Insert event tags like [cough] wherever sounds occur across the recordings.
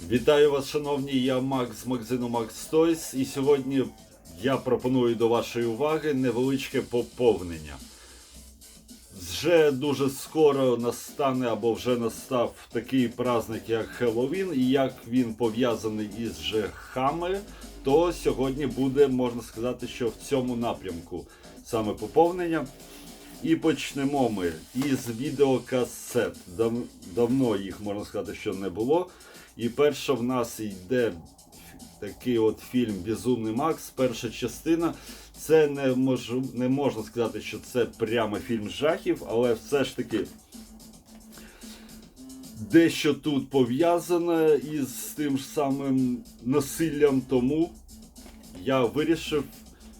Вітаю вас, шановні. Я Макс з магазину Max Toys. І сьогодні я пропоную до вашої уваги невеличке поповнення. Вже дуже скоро настане або вже настав такий праздник, як Хеллоуін, і як він пов'язаний із жахами, то сьогодні буде, можна сказати, що в цьому напрямку саме поповнення. І почнемо ми із відеокасет. Дав- давно їх можна сказати, що не було. І перша в нас йде такий от фільм Безумний Макс. Перша частина. Це не можу, не можна сказати, що це прямо фільм жахів, але все ж таки дещо тут пов'язане із тим ж самим насиллям, тому я вирішив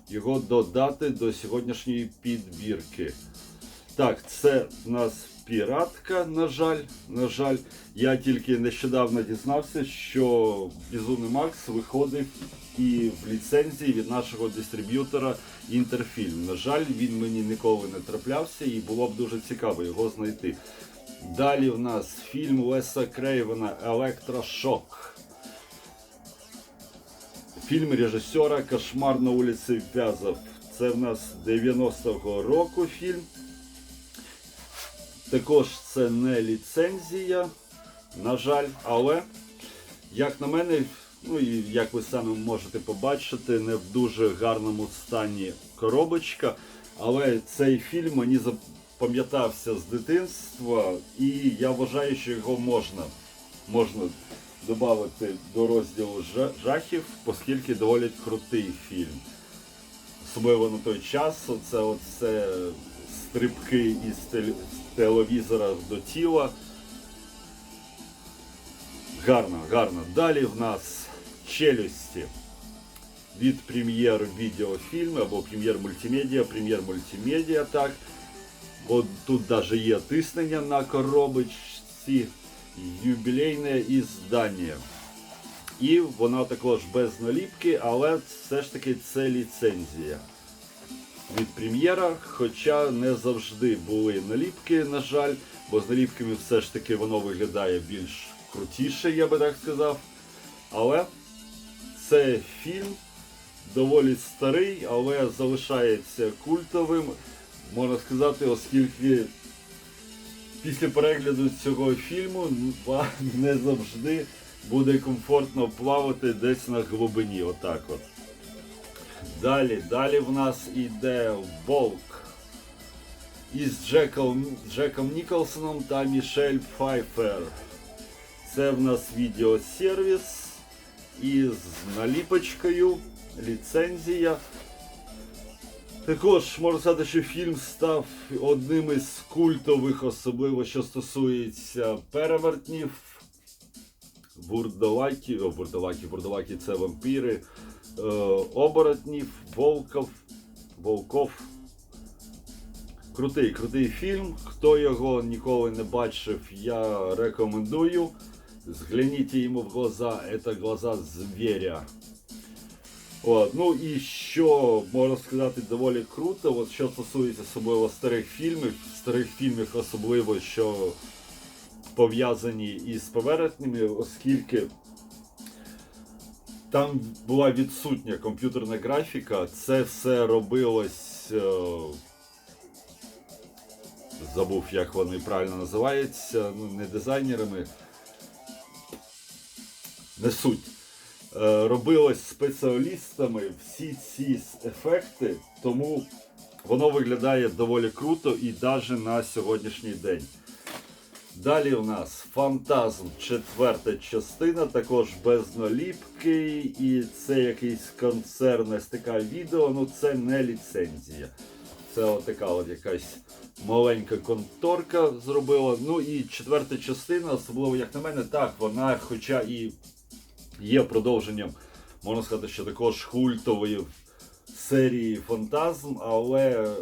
його додати до сьогоднішньої підбірки. Так, це в нас піратка, на жаль. На жаль, я тільки нещодавно дізнався, що Безумний Макс виходив і в ліцензії від нашого дистриб'ютора Інтерфільм. На жаль, він мені ніколи не траплявся і було б дуже цікаво його знайти. Далі в нас фільм Леса Крейвена Електрошок. Фільм режисера Кошмар на вулиці Вязов. Це в нас 90-го року фільм. Також це не ліцензія, на жаль, але, як на мене, ну і як ви самі можете побачити, не в дуже гарному стані коробочка. Але цей фільм мені запам'ятався з дитинства, і я вважаю, що його можна, можна додати до розділу жахів, оскільки доволі крутий фільм. Особливо на той час, оце оце стрибки із телевізора до тіла. Гарно, гарно. Далі в нас челюсті від прем'єр відеофільму або прем'єр мультимедіа, прем'єр мультимедіа, так. От тут навіть є тиснення на коробочці, юбілейне іздання. І вона також без наліпки, але все ж таки це ліцензія від прем'єра, хоча не завжди були наліпки, на жаль, бо з наліпками все ж таки воно виглядає більш крутіше, я би так сказав. Але це фільм доволі старий, але залишається культовим, можна сказати, оскільки після перегляду цього фільму вам не завжди буде комфортно плавати десь на глибині. Отак от. Далі, далі в нас іде Волк із Джеком, Джеком Ніколсоном та Мішель Пфайфер. Це в нас відеосервіс із наліпочкою, ліцензія. Також можна сказати, що фільм став одним із культових, особливо що стосується перевертнів. Бурдалаки, о, бурдалаки, бурдалаки це вампіри, е, оборотнів, волков, волков. Крутий, крутий фільм. Хто його ніколи не бачив, я рекомендую. Згляніть йому в глаза, це глаза звіря. От, ну і що можна сказати доволі круто, от що стосується особливо старих фільмів, старих фільмів особливо, що пов'язані із поверхнями, оскільки там була відсутня комп'ютерна графіка, це все робилось. е, Забув, як вони правильно називаються, ну не дизайнерами. Не суть. Е, робилось спеціалістами всі ці ефекти, тому воно виглядає доволі круто і навіть на сьогоднішній день. Далі у нас Фантазм, четверта частина, також без наліпки, і це якийсь концерн СТК відео, ну це не ліцензія. Це от така от якась маленька конторка зробила. Ну і четверта частина, особливо як на мене, так, вона, хоча і є продовженням, можна сказати, що також культової серії Фантазм, але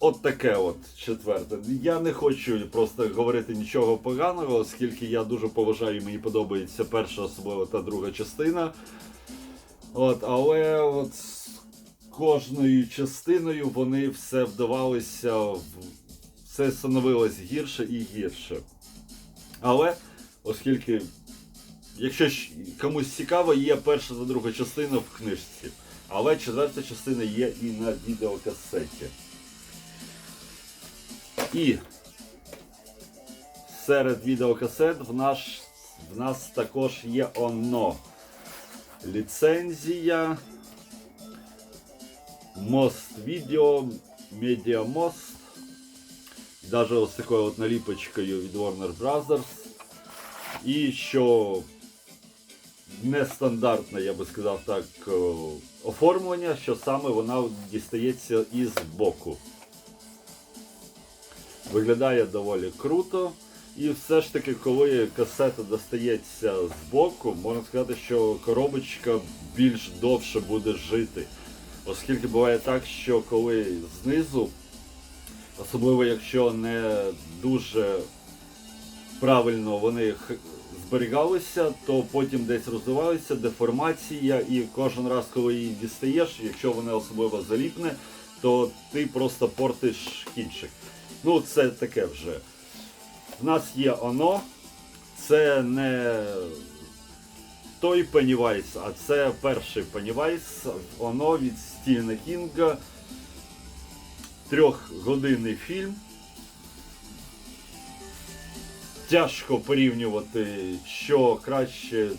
От таке от четверте. Я не хочу просто говорити нічого поганого, оскільки я дуже поважаю і мені подобається перша, особливо та друга частина. От, але от з кожною частиною вони все вдавалися, все становилось гірше і гірше. Але Оскільки, якщо комусь цікаво, є перша та друга частина в книжці. Але четверта частина є і на відеокасеті. І серед відеокасет в, наш, в нас також є оно. Ліцензія. Мост відео, Медіамост. Даже ось такою от наліпочкою від Warner Brothers. І що нестандартне, я би сказав так, оформлення, що саме вона дістається із боку. Виглядає доволі круто. І все ж таки, коли касета достається з боку, можна сказати, що коробочка більш довше буде жити. Оскільки буває так, що коли знизу, особливо якщо не дуже правильно вони зберігалися, то потім десь розвивалися, деформація, і кожен раз, коли її дістаєш, якщо вона особливо заліпне, то ти просто портиш кінчик. Ну, це таке вже. В нас є оно, це не той Пеннівайс, а це перший Пеннівайс, оно від Стівена Кінга. Трьохгодинний фільм. Тяжко порівнювати, що краще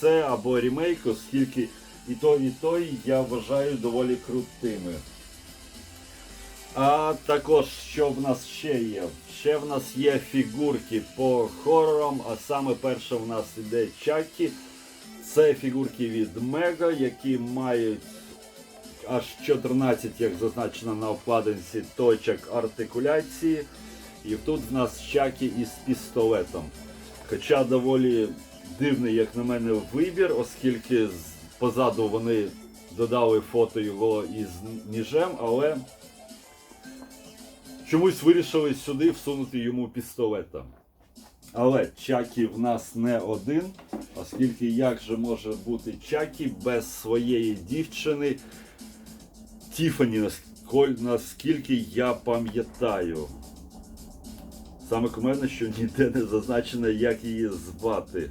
це або ремейк, оскільки і той, і той я вважаю доволі крутими. А також, що в нас ще є? Ще в нас є фігурки по хорорам, а саме перша в нас іде Чакі. Це фігурки від Мега, які мають аж 14, як зазначено на обкладинці, точок артикуляції. І тут в нас Чакі із пістолетом. Хоча доволі дивний, як на мене, вибір, оскільки позаду вони додали фото його із ніжем, але чомусь вирішили сюди всунути йому пістолета. Але Чакі в нас не один, оскільки як же може бути Чакі без своєї дівчини Тіфані, наскільки я пам'ятаю. Саме кумедно, що ніде не зазначено, як її звати.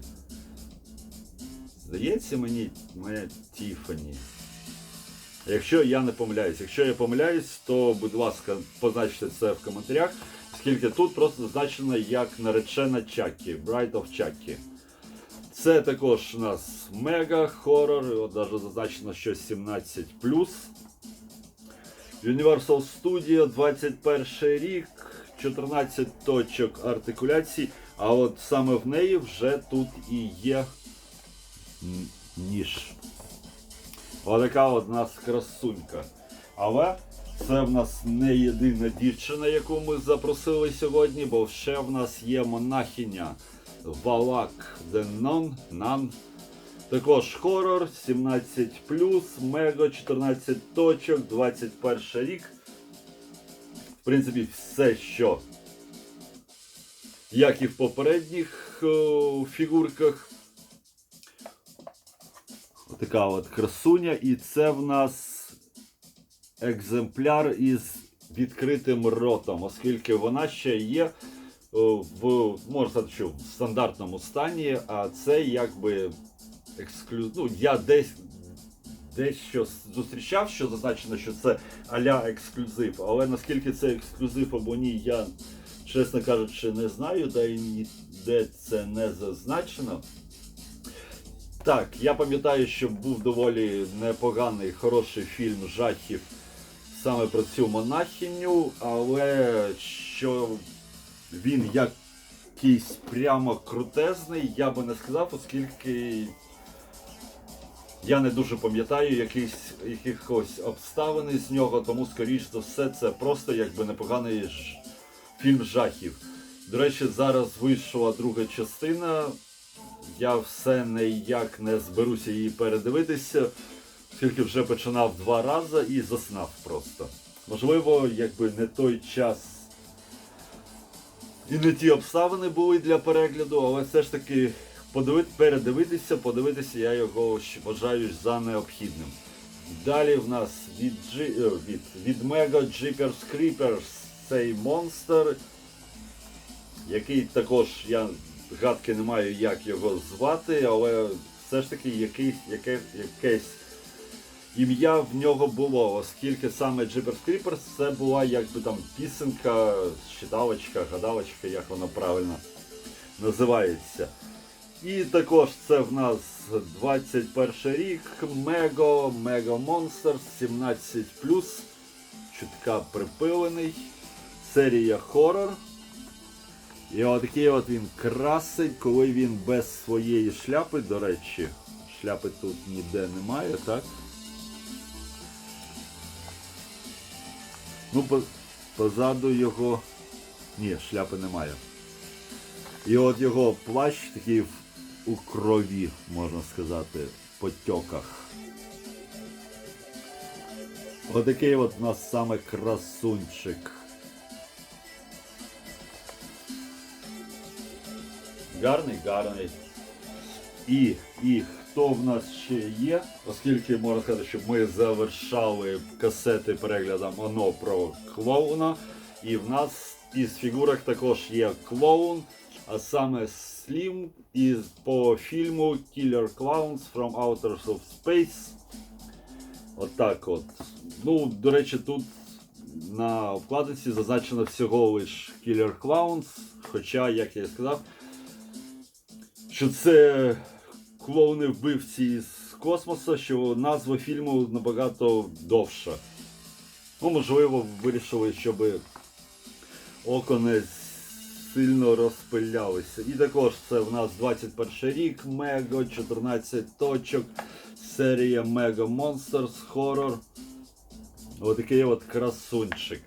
Здається мені моя Тіфані. Якщо я не помиляюсь, якщо я помиляюсь, то будь ласка, позначте це в коментарях, оскільки тут просто зазначено як наречена Чакі, Bride of Chucky. Це також у нас мега хоррор, от навіть зазначено, що 17 Universal Studio 21 рік, 14 точок артикуляції, а от саме в неї вже тут і є ніж. Отака от нас красунька. Але це в нас не єдина дівчина, яку ми запросили сьогодні, бо ще в нас є монахиня Валак Денон Нан. Також хорор 17 мега 14 точок, 21 рік. В принципі, все, що як і в попередніх о, фігурках. Отака от красуня. І це в нас екземпляр із відкритим ротом, оскільки вона ще є в, можна сказати, що в стандартному стані, а це якби ексклю... ну, я десь дещо зустрічав, що зазначено, що це аля ексклюзив, але наскільки це ексклюзив або ні, я, чесно кажучи, не знаю, та й це не зазначено. Так, я пам'ятаю, що був доволі непоганий, хороший фільм жахів саме про цю монахиню, але що він якийсь прямо крутезний, я би не сказав, оскільки я не дуже пам'ятаю якихось, якихось обставин з нього, тому, скоріш за все, це просто якби непоганий ж фільм жахів. До речі, зараз вийшла друга частина. Я все ніяк не зберуся її передивитися, оскільки вже починав два рази і заснав просто. Можливо, якби не той час і не ті обставини були для перегляду, але все ж таки передивитися, подивитися я його вважаю за необхідним. Далі в нас від, е, від, від Mega Jeepers Creepers цей монстр, який також я гадки не маю, як його звати, але все ж таки якийсь, яке, якесь ім'я в нього було, оскільки саме Jeepers Creepers це була якби там пісенка, читалочка, гадалочка, як вона правильно називається. І також це в нас 21 рік, Мего, Мего Monsters 17 чутка припилений, серія хоррор. І отакий от він красить, коли він без своєї шляпи, до речі, шляпи тут ніде немає, так? Ну, по- позаду його. Ні, шляпи немає. І от його плащ такий у крові, можна сказати, потьоках. Отакий от у нас саме красунчик. Гарний, гарний. І, і хто в нас ще є, оскільки можна сказати, що ми завершали касети переглядом оно про клоуна. І в нас із фігурок також є клоун, а саме Слім із по фільму Killer Clowns from Outer of Space. Отак от. Ну, до речі, тут на вкладинці зазначено всього лиш Killer Clowns, хоча, як я і сказав, що це клоуни вбивці з космосу, що назва фільму набагато довша. Ну, можливо, вирішили, щоб око не сильно розпилялося. І також це в нас 21 рік, Мего, 14 точок, серія Мега Monsters Horror. Отакий от красунчик.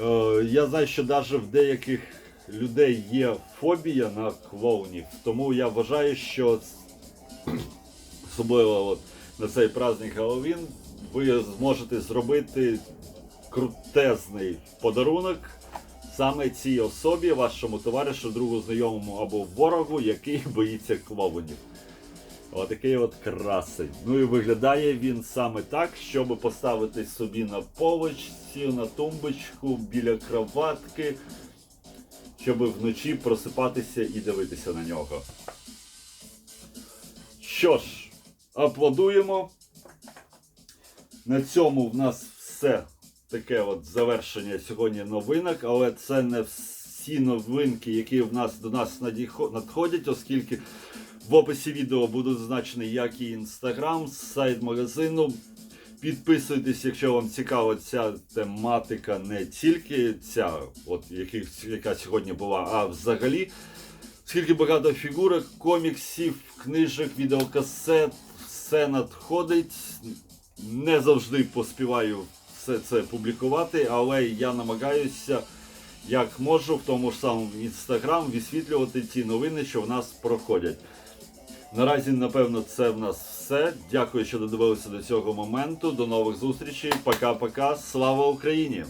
Е, я знаю, що навіть в деяких людей є фобія на клоунів, тому я вважаю, що особливо от на цей праздник Геловін ви зможете зробити крутезний подарунок саме цій особі, вашому товаришу, другу, знайомому або ворогу, який [laughs] боїться клоунів. Отакий от красень. Ну і виглядає він саме так, щоб поставити собі на полочці, на тумбочку, біля кроватки, щоб вночі просипатися і дивитися на нього. Що ж, аплодуємо. На цьому в нас все таке от завершення сьогодні новинок, але це не всі новинки, які в нас до нас надходять, оскільки в описі відео буде зазначений як і інстаграм, сайт магазину. Підписуйтесь, якщо вам цікава ця тематика, не тільки ця, от яка сьогодні була, а взагалі. Скільки багато фігурок, коміксів, книжок, відеокасет, все надходить. Не завжди поспіваю все це публікувати, але я намагаюся, як можу, в тому ж самому інстаграм висвітлювати ті новини, що в нас проходять. Наразі, напевно, це в нас все. Дякую, що додивилися до цього моменту. До нових зустрічей. Пока-пока. Слава Україні!